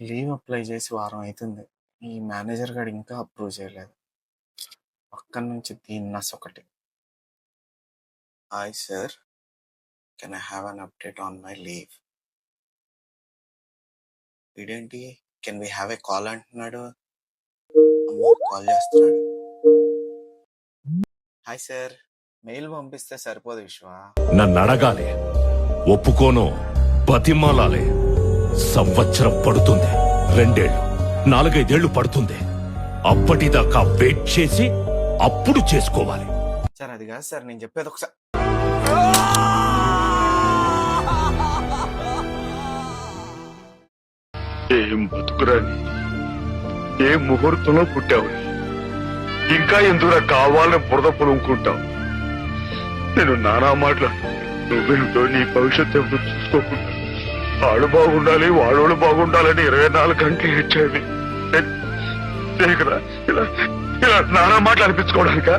Leave apply చేసి వారం అవుతుంది ఈ మేనేజర్ గారు ఇంకా అప్రూవ్ చేయలేదు. పక్కన నుంచి దీని ఒకటి. Hi sir. Can I have an update on my leave? వీడేంటి can we have a call అంటున్నాడు? కాల్ చేస్తున్నాడు. Hi sir. మెయిల్ పంపిస్తే సరిపోదు విశ్వ. నన్ను అడగాలి. ఒప్పుకోను. బతిమాలాలి. సంవత్సరం పడుతుంది. రెండేళ్ళు నాలుగైదేళ్ళు పడుతుంది. అప్పటిదాకా వెయిట్ చేసి అప్పుడు చేసుకోవాలి. సార్ అది కాదు సార్ నేను చెప్పేది ఒకసారి ఏం బతుకురాని? ఏ ముహూర్తంలో పుట్టావు? ఇంకా ఎందుకు కావాలని బురద పొలుముకుంటావు నేను నానా మాట్లాడు నువ్వేమిటో నీ భవిష్యత్తు ఏమిటో చూసుకోకుండా వాళ్ళు బాగుండాలి వాళ్ళు బాగుండాలని ఇరవై నాలుగు గంటలు ఇచ్చేది ఇలా ఇలా నానా మాటలు అనిపించుకోవడానికా?